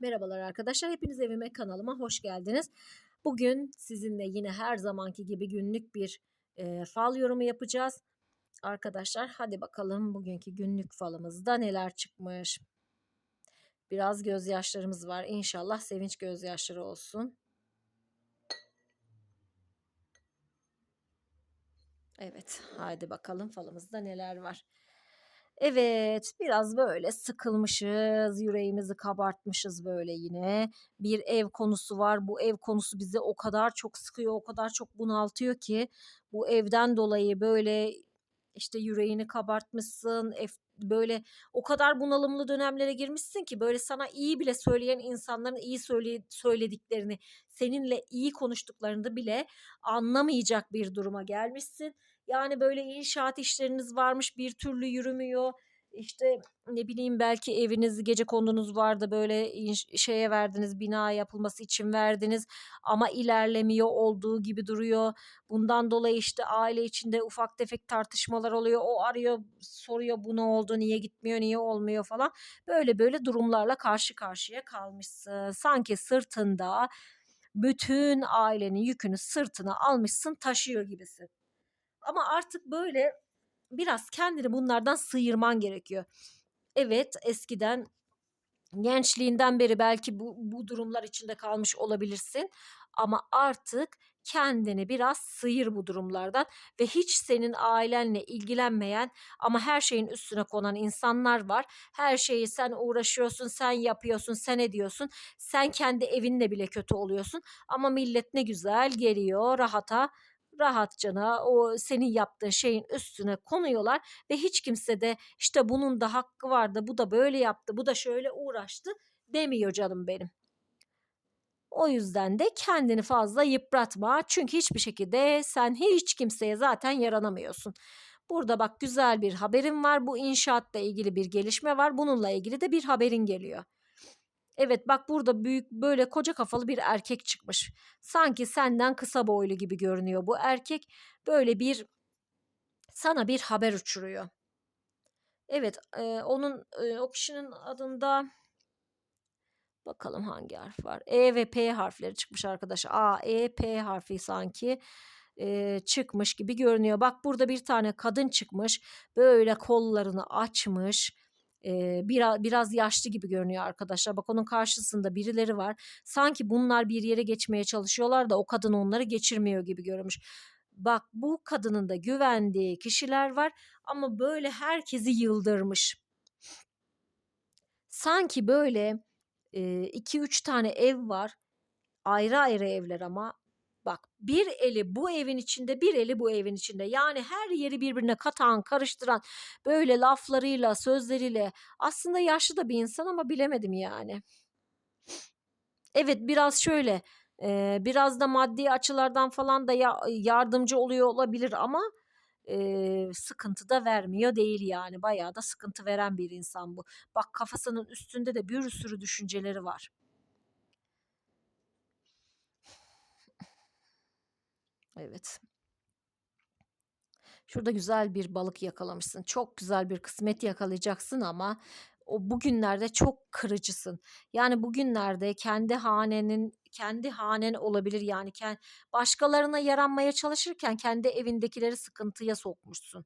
Merhabalar arkadaşlar, hepiniz evime kanalıma hoş geldiniz. Bugün sizinle yine her zamanki gibi günlük bir e, fal yorumu yapacağız. Arkadaşlar hadi bakalım bugünkü günlük falımızda neler çıkmış. Biraz gözyaşlarımız var. İnşallah sevinç gözyaşları olsun. Evet, hadi bakalım falımızda neler var. Evet, biraz böyle sıkılmışız, yüreğimizi kabartmışız böyle yine. Bir ev konusu var. Bu ev konusu bizi o kadar çok sıkıyor, o kadar çok bunaltıyor ki bu evden dolayı böyle işte yüreğini kabartmışsın, ef- böyle o kadar bunalımlı dönemlere girmişsin ki böyle sana iyi bile söyleyen insanların iyi söyle- söylediklerini, seninle iyi konuştuklarını bile anlamayacak bir duruma gelmişsin. Yani böyle inşaat işleriniz varmış bir türlü yürümüyor. İşte ne bileyim belki eviniz gece kondunuz vardı böyle şeye verdiniz bina yapılması için verdiniz ama ilerlemiyor olduğu gibi duruyor. Bundan dolayı işte aile içinde ufak tefek tartışmalar oluyor. O arıyor soruyor bu ne oldu niye gitmiyor niye olmuyor falan. Böyle böyle durumlarla karşı karşıya kalmışsın. Sanki sırtında bütün ailenin yükünü sırtına almışsın taşıyor gibisin. Ama artık böyle biraz kendini bunlardan sıyırman gerekiyor. Evet eskiden gençliğinden beri belki bu, bu durumlar içinde kalmış olabilirsin ama artık kendini biraz sıyır bu durumlardan ve hiç senin ailenle ilgilenmeyen ama her şeyin üstüne konan insanlar var. Her şeyi sen uğraşıyorsun, sen yapıyorsun, sen ediyorsun. Sen kendi evinle bile kötü oluyorsun ama millet ne güzel geliyor rahata rahatçana o senin yaptığın şeyin üstüne konuyorlar ve hiç kimse de işte bunun da hakkı vardı, bu da böyle yaptı, bu da şöyle uğraştı demiyor canım benim. O yüzden de kendini fazla yıpratma. Çünkü hiçbir şekilde sen hiç kimseye zaten yaranamıyorsun. Burada bak güzel bir haberim var. Bu inşaatla ilgili bir gelişme var. Bununla ilgili de bir haberin geliyor. Evet bak burada büyük böyle koca kafalı bir erkek çıkmış. Sanki senden kısa boylu gibi görünüyor bu erkek. Böyle bir sana bir haber uçuruyor. Evet e, onun e, o kişinin adında bakalım hangi harf var. E ve P harfleri çıkmış arkadaş. A, E, P harfi sanki e, çıkmış gibi görünüyor. Bak burada bir tane kadın çıkmış. Böyle kollarını açmış e, biraz, biraz yaşlı gibi görünüyor arkadaşlar. Bak onun karşısında birileri var. Sanki bunlar bir yere geçmeye çalışıyorlar da o kadın onları geçirmiyor gibi görünmüş. Bak bu kadının da güvendiği kişiler var ama böyle herkesi yıldırmış. Sanki böyle iki üç tane ev var. Ayrı ayrı evler ama Bak bir eli bu evin içinde bir eli bu evin içinde. Yani her yeri birbirine katan karıştıran böyle laflarıyla sözleriyle aslında yaşlı da bir insan ama bilemedim yani. Evet biraz şöyle biraz da maddi açılardan falan da ya, yardımcı oluyor olabilir ama e, sıkıntı da vermiyor değil yani. Bayağı da sıkıntı veren bir insan bu. Bak kafasının üstünde de bir sürü düşünceleri var. Evet. Şurada güzel bir balık yakalamışsın. Çok güzel bir kısmet yakalayacaksın ama o bugünlerde çok kırıcısın. Yani bugünlerde kendi hanenin kendi hanen olabilir yani başkalarına yaranmaya çalışırken kendi evindekileri sıkıntıya sokmuşsun.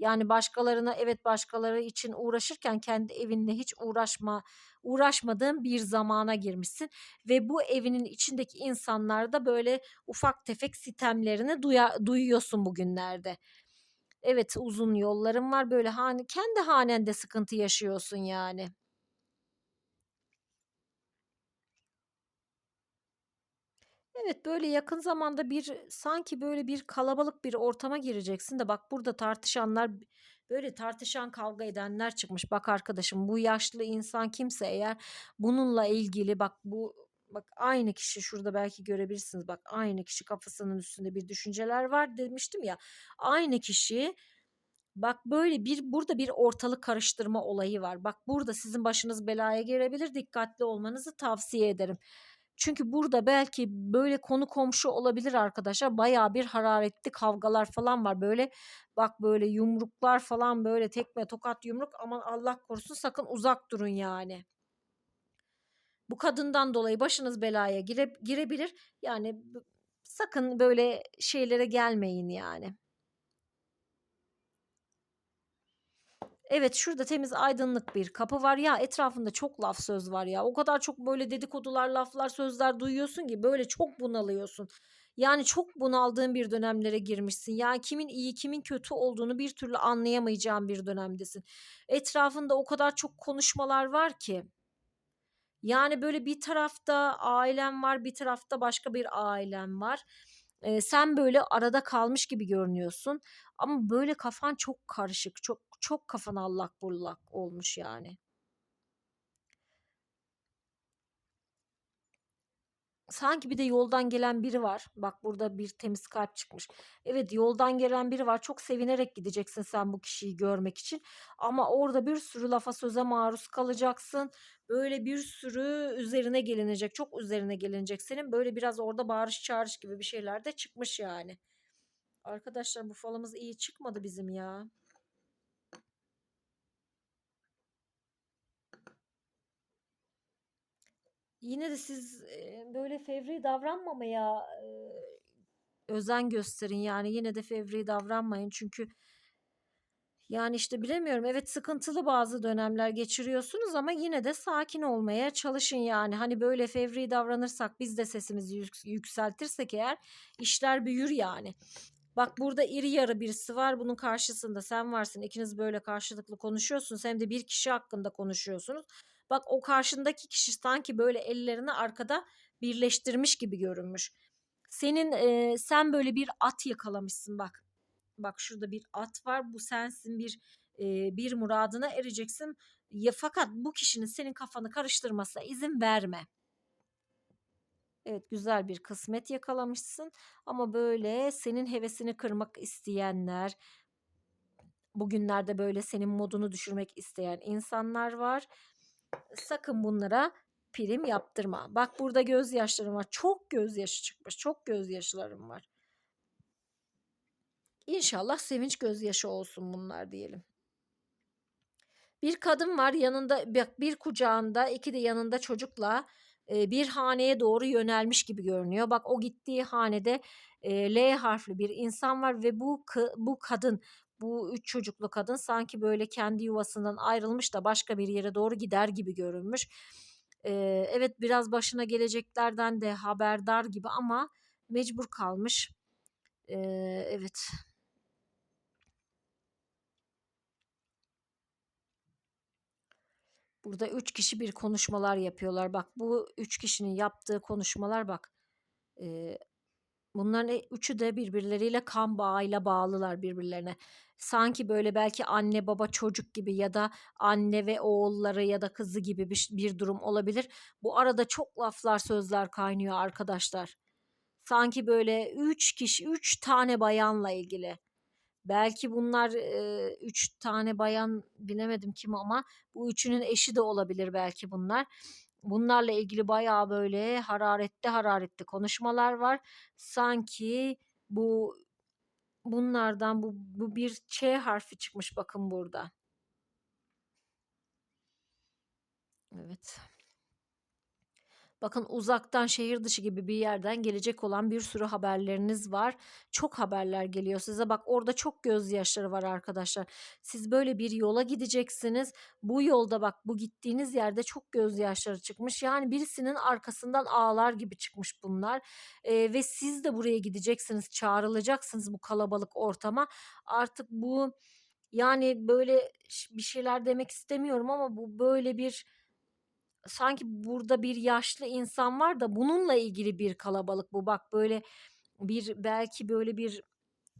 Yani başkalarına evet başkaları için uğraşırken kendi evinle hiç uğraşma uğraşmadığın bir zamana girmişsin ve bu evinin içindeki insanlar da böyle ufak tefek sitemlerini duya, duyuyorsun bugünlerde. Evet uzun yollarım var böyle hani kendi hanende sıkıntı yaşıyorsun yani. Evet, böyle yakın zamanda bir sanki böyle bir kalabalık bir ortama gireceksin de bak burada tartışanlar böyle tartışan kavga edenler çıkmış. Bak arkadaşım bu yaşlı insan kimse eğer bununla ilgili bak bu bak aynı kişi şurada belki görebilirsiniz. Bak aynı kişi kafasının üstünde bir düşünceler var demiştim ya. Aynı kişi Bak böyle bir burada bir ortalık karıştırma olayı var. Bak burada sizin başınız belaya girebilir. Dikkatli olmanızı tavsiye ederim. Çünkü burada belki böyle konu komşu olabilir arkadaşlar. Baya bir hararetli kavgalar falan var. Böyle bak böyle yumruklar falan böyle tekme tokat yumruk aman Allah korusun sakın uzak durun yani. Bu kadından dolayı başınız belaya gire girebilir. Yani sakın böyle şeylere gelmeyin yani. Evet, şurada temiz, aydınlık bir kapı var. Ya, etrafında çok laf söz var ya. O kadar çok böyle dedikodular, laflar, sözler duyuyorsun ki böyle çok bunalıyorsun. Yani çok bunaldığın bir dönemlere girmişsin. Yani kimin iyi, kimin kötü olduğunu bir türlü anlayamayacağın bir dönemdesin. Etrafında o kadar çok konuşmalar var ki. Yani böyle bir tarafta ailen var, bir tarafta başka bir ailen var. Eee, sen böyle arada kalmış gibi görünüyorsun ama böyle kafan çok karışık, çok çok kafan allak bullak olmuş yani. Sanki bir de yoldan gelen biri var. Bak burada bir temiz kalp çıkmış. Evet, yoldan gelen biri var. Çok sevinerek gideceksin sen bu kişiyi görmek için ama orada bir sürü lafa söze maruz kalacaksın. Böyle bir sürü üzerine gelinecek, çok üzerine gelinecek senin. Böyle biraz orada bağırış çağırış gibi bir şeyler de çıkmış yani. Arkadaşlar bu falımız iyi çıkmadı bizim ya. Yine de siz, böyle fevri davranmamaya, özen gösterin. Yani yine de fevri davranmayın çünkü yani, işte, bilemiyorum. Evet, sıkıntılı bazı dönemler geçiriyorsunuz ama yine de sakin olmaya çalışın yani. Hani, böyle fevri davranırsak, biz de sesimizi yüks yükseltirsek eğer işler büyür yani. Bak burada iri yarı birisi var. Bunun karşısında sen varsın. İkiniz böyle karşılıklı konuşuyorsunuz. Hem de bir kişi hakkında konuşuyorsunuz. Bak o karşındaki kişi sanki böyle ellerini arkada birleştirmiş gibi görünmüş. Senin, eee, sen böyle bir at yakalamışsın bak. Bak şurada bir at var. Bu sensin. Bir, eee, bir muradına ereceksin. Ya, fakat bu kişinin senin kafanı karıştırmasına izin verme. Evet, güzel bir kısmet yakalamışsın ama böyle senin hevesini kırmak isteyenler, bugünlerde böyle senin modunu düşürmek isteyen insanlar var. Sakın bunlara prim yaptırma. Bak burada gözyaşlarım var. Çok gözyaşı çıkmış. Çok gözyaşlarım var. İnşallah sevinç gözyaşı olsun bunlar diyelim. Bir kadın var yanında bir kucağında iki de yanında çocukla eee, bir haneye doğru yönelmiş gibi görünüyor. Bak o gittiği hanede eee, L harfli bir insan var ve bu bu kadın bu üç çocuklu kadın sanki böyle kendi yuvasından ayrılmış da başka bir yere doğru gider gibi görünmüş. Eee, evet biraz başına geleceklerden de haberdar gibi ama mecbur kalmış. Eee, evet. Burada 3 kişi bir konuşmalar yapıyorlar. Bak bu 3 kişinin yaptığı konuşmalar bak. Eee, bunların e üçü de birbirleriyle kan bağıyla bağlılar birbirlerine. Sanki böyle belki anne baba çocuk gibi ya da anne ve oğulları ya da kızı gibi bir, bir durum olabilir. Bu arada çok laflar sözler kaynıyor arkadaşlar. Sanki böyle 3 kişi 3 tane bayanla ilgili. Belki bunlar, eee, 3 tane bayan bilemedim kim ama bu üçünün eşi de olabilir belki bunlar. Bunlarla ilgili bayağı böyle hararetli hararetli konuşmalar var. Sanki bu bunlardan bu bu bir Ç harfi çıkmış bakın burada. Evet. Bakın uzaktan şehir dışı gibi bir yerden gelecek olan bir sürü haberleriniz var. Çok haberler geliyor size. Bak orada çok gözyaşları var arkadaşlar. Siz böyle bir yola gideceksiniz. Bu yolda bak bu gittiğiniz yerde çok gözyaşları çıkmış. Yani birisinin arkasından ağlar gibi çıkmış bunlar. Ee, ve siz de buraya gideceksiniz. Çağrılacaksınız bu kalabalık ortama. Artık bu yani böyle bir şeyler demek istemiyorum ama bu böyle bir sanki burada bir yaşlı insan var da bununla ilgili bir kalabalık bu. Bak böyle bir belki böyle bir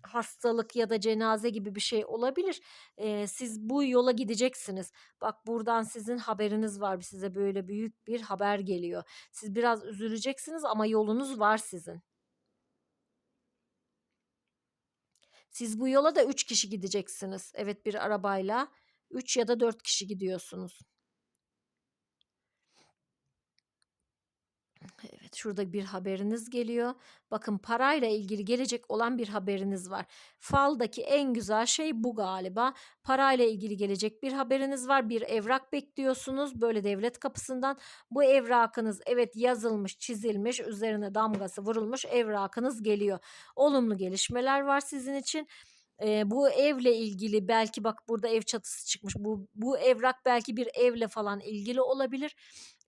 hastalık ya da cenaze gibi bir şey olabilir. Eee, siz bu yola gideceksiniz. Bak buradan sizin haberiniz var. Size böyle büyük bir haber geliyor. Siz biraz üzüleceksiniz ama yolunuz var sizin. Siz bu yola da 3 kişi gideceksiniz. Evet bir arabayla 3 ya da 4 kişi gidiyorsunuz. Evet şurada bir haberiniz geliyor. Bakın parayla ilgili gelecek olan bir haberiniz var. Faldaki en güzel şey bu galiba. Parayla ilgili gelecek bir haberiniz var. Bir evrak bekliyorsunuz böyle devlet kapısından. Bu evrakınız evet yazılmış, çizilmiş, üzerine damgası vurulmuş evrakınız geliyor. Olumlu gelişmeler var sizin için. Eee, bu evle ilgili belki bak burada ev çatısı çıkmış. Bu bu evrak belki bir evle falan ilgili olabilir.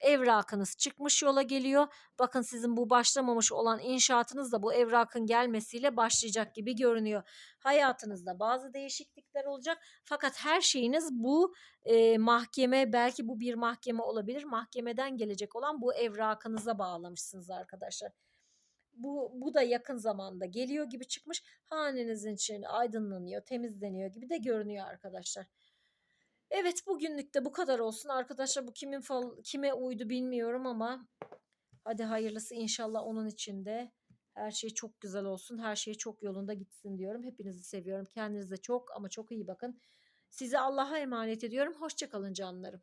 Evrakınız çıkmış yola geliyor. Bakın sizin bu başlamamış olan inşaatınız da bu evrakın gelmesiyle başlayacak gibi görünüyor. Hayatınızda bazı değişiklikler olacak fakat her şeyiniz bu eee, mahkeme belki bu bir mahkeme olabilir. Mahkemeden gelecek olan bu evrakınıza bağlamışsınız arkadaşlar. Bu, bu da yakın zamanda geliyor gibi çıkmış. Hanenizin içi aydınlanıyor, temizleniyor gibi de görünüyor arkadaşlar. Evet bugünlük de bu kadar olsun. Arkadaşlar bu kimin fal, kime uydu bilmiyorum ama hadi hayırlısı inşallah onun içinde. Her şey çok güzel olsun. Her şey çok yolunda gitsin diyorum. Hepinizi seviyorum. Kendinize çok ama çok iyi bakın. Sizi Allah'a emanet ediyorum. Hoşçakalın canlarım.